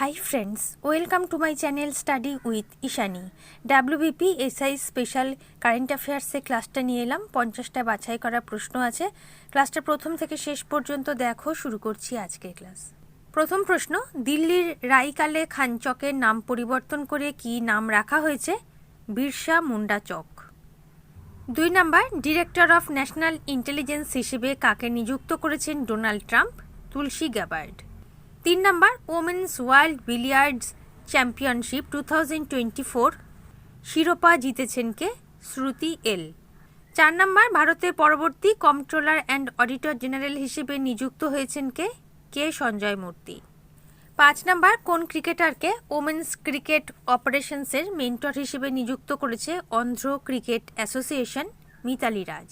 Hi friends welcome to my channel study with Ishani WBP SI special current অ্যাফেয়ার্সে ক্লাসটা নিয়ে এলাম। পঞ্চাশটা বাছাই করা প্রশ্ন আছে। ক্লাসটা প্রথম থেকে শেষ পর্যন্ত দেখো, শুরু করছি আজকের ক্লাস প্রথম প্রশ্ন, দিল্লির রাইকালে খানচকের নাম পরিবর্তন করে কি নাম রাখা হয়েছে? বিরসা মুন্ডা চক। দুই number director of national intelligence হিসেবে কাকে নিযুক্ত করেছেন ডোনাল্ড ট্রাম্প? তুলসী গ্যাবার্ড তিন number women's world billiards championship two thousand twenty four শিরোপা জিতেছেন কে? শ্রুতি এল। চার নাম্বার, ভারতের পরবর্তী কন্ট্রোলার অ্যান্ড অডিটর জেনারেল হিসেবে নিযুক্ত হয়েছেন কে? কে সঞ্জয় মূর্তি। পাঁচ নাম্বার, কোন ক্রিকেটারকে ওমেন্স ক্রিকেট অপারেশনসের মেন্টর হিসেবে নিযুক্ত করেছে অন্ধ্র ক্রিকেট অ্যাসোসিয়েশন মিতালি রাজ।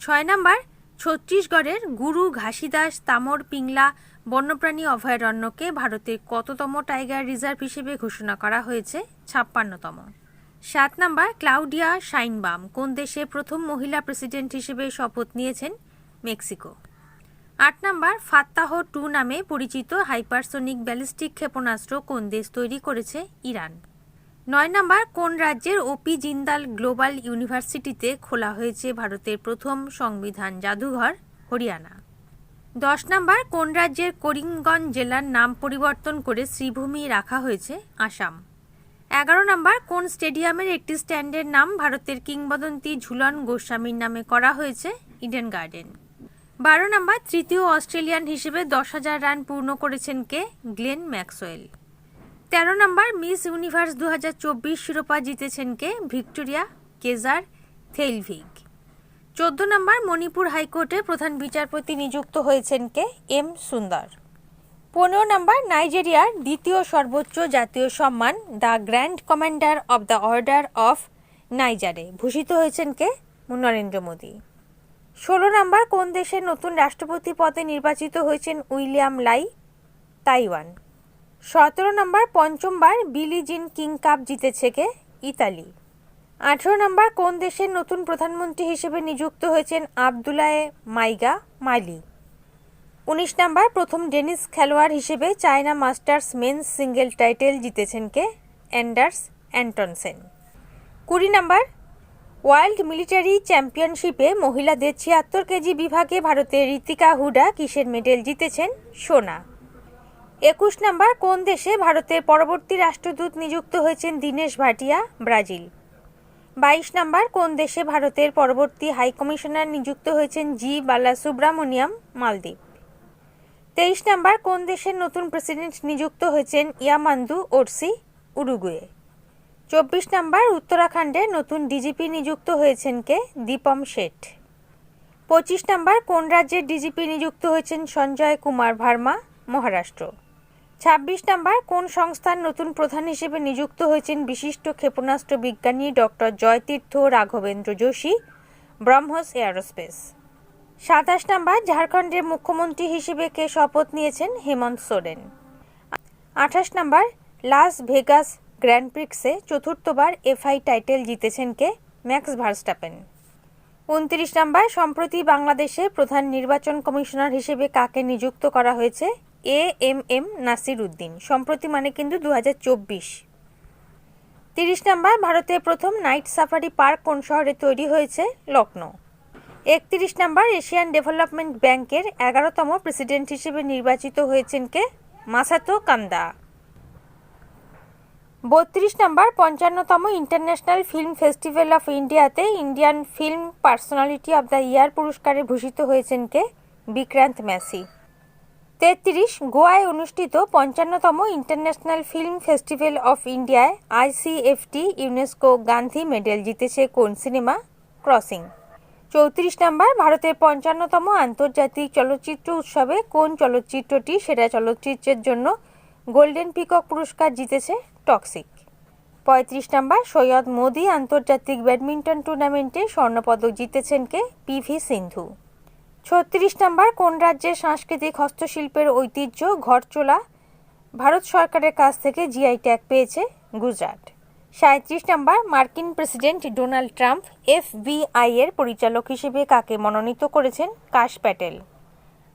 ছয় নাম্বার, ছত্তিশগড়ের গুরু ঘাসিদাস তামর পিংলা বন্যপ্রাণী অভয়ারণ্যকে ভারতের কততম টাইগার রিজার্ভ হিসেবে ঘোষণা করা হয়েছে? ছাপ্পান্নতম। সাত নাম্বার, ক্লাউডিয়া শাইনবাম কোন দেশে প্রথম মহিলা প্রেসিডেন্ট হিসেবে শপথ নিয়েছেন? মেক্সিকো। আট নাম্বার, ফাত্তাহ টু নামে পরিচিত হাইপারসোনিক ব্যালিস্টিক ক্ষেপণাস্ত্র কোন দেশ তৈরি করেছে? ইরান। নয় নাম্বার, কোন রাজ্যের ওপি জিন্দাল গ্লোবাল ইউনিভার্সিটিতে খোলা হয়েছে ভারতের প্রথম সংবিধান জাদুঘর? হরিয়ানা। দশ নম্বর, কোন রাজ্যের করিমগঞ্জ জেলার নাম পরিবর্তন করে শ্রীভূমি রাখা হয়েছে? আসাম। এগারো নাম্বার, কোন স্টেডিয়ামের একটি স্ট্যান্ডের নাম ভারতের কিংবদন্তি ঝুলন গোস্বামীর নামে করা হয়েছে? Eden Garden. বারো নাম্বার, তৃতীয় অস্ট্রেলিয়ান হিসেবে দশ হাজার রান পূর্ণ করেছেন কে? Glenn Maxwell. তেরো নম্বর, মিস ইউনিভার্স দু হাজার চব্বিশ শিরোপা জিতেছেন কে? ভিক্টোরিয়া কেজার থেইলভিগ। চোদ্দ নম্বর মণিপুর হাইকোর্টে প্রধান বিচারপতি নিযুক্ত হয়েছেন কে? এম. সুন্দর। পনেরো নম্বর নাইজেরিয়ার দ্বিতীয় সর্বোচ্চ জাতীয় সম্মান, the grand commander of the order of নাইজারে। ভূষিত হয়েছেন কে? নরেন্দ্র মোদী। ষোলো নম্বর কোন দেশের নতুন রাষ্ট্রপতি পদে নির্বাচিত হয়েছেন উইলিয়াম লাই? তাইওয়ান। সতেরো নম্বর পঞ্চমবার বিলি জিন কিং কাপ জিতেছে কে? ইতালি। আঠেরো নম্বর, কোন দেশের নতুন প্রধানমন্ত্রী হিসেবে নিযুক্ত হয়েছেন আবদুলায়ে মাইগা মালি উনিশ নম্বর, প্রথম ডেনিস খেলোয়াড় হিসেবে China Masters men's single title জিতেছেন কে? অ্যান্ডার্স অ্যান্টনসেন। কুড়ি নম্বর, ওয়ার্ল্ড মিলিটারি চ্যাম্পিয়নশিপে মহিলাদের ছিয়াত্তর কেজি বিভাগে ভারতের ঋতিকা হুডা কিসের মেডেল জিতেছেন? সোনা। একুশ নম্বর, কোন দেশে ভারতের পরবর্তী রাষ্ট্রদূত নিযুক্ত হয়েছেন দীনেশ ভাটিয়া, ব্রাজিল? বাইশ নম্বর, কোন দেশে ভারতের পরবর্তী হাইকমিশনার নিযুক্ত হয়েছেন জি বালাসুব্রামণিয়াম মালদ্বীপ? তেইশ নম্বর, কোন দেশের নতুন প্রেসিডেন্ট নিযুক্ত হয়েছেন ইয়ামান্দু ওরসি উরুগুয়ে? চব্বিশ নম্বর, উত্তরাখণ্ডে নতুন ডিজিপি নিযুক্ত হয়েছেন কে? দীপম শেঠ। পঁচিশ নম্বর, কোন রাজ্যের ডিজিপি নিযুক্ত হয়েছেন সঞ্জয় কুমার ভার্মা, মহারাষ্ট্র? ছাব্বিশ নম্বর, কোন সংস্থার নতুন প্রধান হিসেবে নিযুক্ত হয়েছেন বিশিষ্ট ক্ষেপণাস্ত্র বিজ্ঞানী ডক্টর জয়তীর্থ রাঘবেন্দ্র যোশী, ব্রহ্মস এয়ারোস্পেস। সাতাশ নম্বর, ঝাড়খণ্ডের মুখ্যমন্ত্রী হিসেবে কে শপথ নিয়েছেন? হেমন্ত সোরেন। আঠাশ নম্বর, লাস ভেগাস গ্র্যান্ড প্রিক্সে চতুর্থবার এফআই টাইটেল জিতেছেন কে? Max Verstappen. উনত্রিশ নম্বর, সম্প্রতি বাংলাদেশে প্রধান নির্বাচন কমিশনার হিসেবে কাকে নিযুক্ত করা হয়েছে? A M M Nasir Uddin সম্প্রতি মানে কিন্তু দু হাজার চব্বিশ। তিরিশ নম্বর ভারতের প্রথম নাইট সাফারি পার্ক কোন শহরে তৈরি হয়েছে? লখনৌ একত্রিশ নম্বর, এশিয়ান ডেভেলপমেন্ট ব্যাংকের এগারোতম প্রেসিডেন্ট হিসেবে নির্বাচিত হয়েছেন কে? Masato Kanda. বত্রিশ নম্বর, পঞ্চান্নতম ইন্টারন্যাশনাল ফিল্ম ফেস্টিভ্যাল অফ ইন্ডিয়াতে Indian film personality of the year পুরস্কারে ভূষিত হয়েছেন কে? বিক্রান্ত ম্যাসি। তেত্রিশ গোয়ায় অনুষ্ঠিত পঞ্চান্নতম ইন্টারন্যাশনাল ফিল্ম ফেস্টিভ্যাল অফ ইন্ডিয়ায় আইসিএফটি ইউনেস্কো গান্ধী মেডেল জিতেছে কোন সিনেমা? ক্রসিং। চৌত্রিশ নম্বর, ভারতের পঞ্চান্নতম আন্তর্জাতিক চলচ্চিত্র উৎসবে কোন চলচ্চিত্রটি সেরা চলচ্চিত্রের জন্য গোল্ডেন পিকক পুরস্কার জিতেছে টক্সিক? পঁয়ত্রিশ নম্বর, সৈয়দ মোদি আন্তর্জাতিক ব্যাডমিন্টন টুর্নামেন্টে স্বর্ণপদক জিতেছেন কে? পিভি সিন্ধু। ছত্রিশ নম্বর, কোন রাজ্যের সাংস্কৃতিক হস্তশিল্পের ঐতিহ্য ঘরচোলা? ভারত সরকারের কাছ থেকে জিআই ট্যাগ পেয়েছে গুজরাট। সাঁত্রিশ নম্বর, মার্কিন প্রেসিডেন্ট ডোনাল্ড ট্রাম্প এফবিআই এর পরিচালক হিসেবে কাকে মনোনীত করেছেন? কাশ প্যাটেল।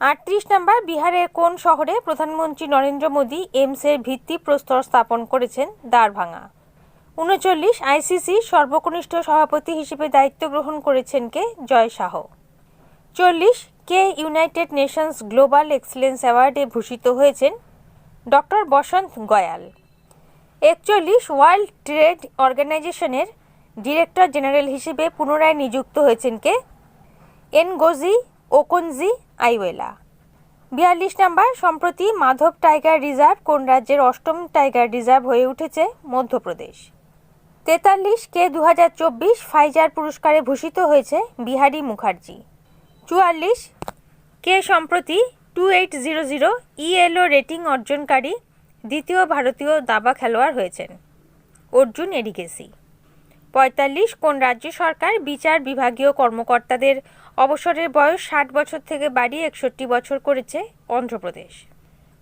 আটত্রিশ নম্বর, বিহারের কোন শহরে প্রধানমন্ত্রী নরেন্দ্র মোদী এইমসের ভিত্তি প্রস্তর স্থাপন করেছেন? দ্বারভাঙা উনচল্লিশ আইসিসি সর্বকনিষ্ঠ সভাপতি হিসেবে দায়িত্ব গ্রহণ করেছেন কে? জয় শাহ। চল্লিশ কে ইউনাইটেড নেশনস গ্লোবাল এক্সেলেন্স অ্যাওয়ার্ডে ভূষিত হয়েছেন ডক্টর বসন্ত গয়াল। একচল্লিশ ওয়ার্ল্ড ট্রেড অর্গানাইজেশনের ডিরেক্টর জেনারেল হিসেবে পুনরায় নিযুক্ত হয়েছেন কে? এনগোজি ওকনজি আইওয়েলা। বিয়াল্লিশ নাম্বার, সম্প্রতি মাধব টাইগার রিজার্ভ কোন রাজ্যের অষ্টম টাইগার রিজার্ভ হয়ে উঠেছে? মধ্যপ্রদেশ। তেতাল্লিশ কে দু হাজার চব্বিশ ফাইজার পুরস্কারে ভূষিত হয়েছে বিহারী মুখার্জি। চুয়াল্লিশ কে সম্প্রতি two eight zero zero ELO rating অর্জনকারী দ্বিতীয় ভারতীয় দাবা খেলোয়াড় হয়েছেন। অর্জুন এডিকেসি পঁয়তাল্লিশ, কোন রাজ্য সরকার বিচার বিভাগীয় কর্মকর্তাদের অবসরের বয়স ষাট বছর থেকে বাড়িয়ে একষট্টি বছর করেছে অন্ধ্রপ্রদেশ।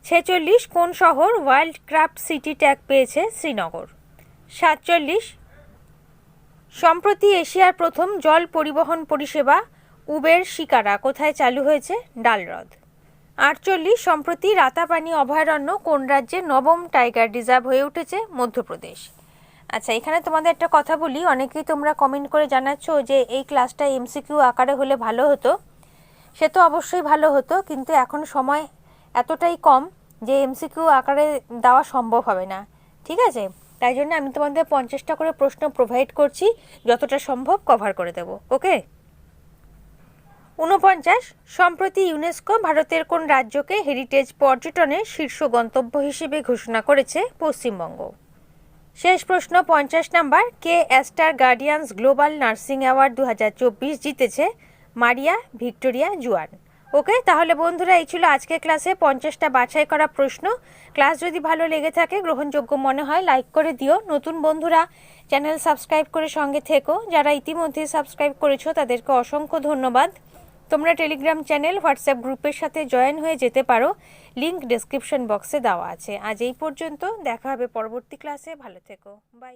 ছেচল্লিশ, কোন শহর ওয়ার্ল্ড ক্রাফট সিটি ট্যাগ পেয়েছে শ্রীনগর। সাতচল্লিশ, সম্প্রতি এশিয়ার প্রথম জল পরিবহন পরিষেবা উবের শিকারা কোথায় চালু হয়েছে? ডালহ্রদ আটচল্লিশ, সম্প্রতি রাতাপানি অভয়ারণ্য কোন রাজ্যের নবম টাইগার রিজার্ভ হয়ে উঠেছে? মধ্যপ্রদেশ। আচ্ছা এখানে তোমাদের একটা কথা বলি, অনেকেই তোমরা কমেন্ট করে জানাচ্ছ যে এই ক্লাসটা এমসিকিউ আকারে হলে ভালো হতো। সে তো অবশ্যই ভালো হতো, কিন্তু এখন সময় এতটাই কম যে এমসিকিউ আকারে দেওয়া সম্ভব হবে না। ঠিক আছে? তাই জন্য আমি তোমাদের পঞ্চাশটা করে প্রশ্ন প্রোভাইড করছি, যতটা সম্ভব কভার করে দেবো ওকে ঊনপঞ্চাশ, সম্প্রতি ইউনেস্কো ভারতের কোন রাজ্যকে হেরিটেজ পর্যটনের শীর্ষ গন্তব্য হিসেবে ঘোষণা করেছে পশ্চিমবঙ্গ? শেষ প্রশ্ন, পঞ্চাশ নাম্বার, কে Aster Guardians global nursing award দু হাজার চব্বিশ জিতেছে? মারিয়া ভিক্টোরিয়া জুয়ান। ওকে, তাহলে বন্ধুরা, এই ছিল আজকের ক্লাসে পঞ্চাশটা বাছাই করা প্রশ্ন। ক্লাস যদি ভালো লেগে থাকে, গ্রহণযোগ্য মনে হয়, লাইক করে দিও। নতুন বন্ধুরা, চ্যানেল সাবস্ক্রাইব করে সঙ্গে থেকো। যারা ইতিমধ্যে সাবস্ক্রাইব করেছ, তাদেরকে অসংখ্য ধন্যবাদ। তোমরা টেলিগ্রাম চ্যানেল, হোয়াটসঅ্যাপ গ্রুপের সাথে জয়েন হয়ে যেতে পারো। লিংক ডেসক্রিপশন বক্সে দেওয়া আছে। আজ এই পর্যন্ত, দেখা হবে পরবর্তী ক্লাসে ভালো থেকো। বাই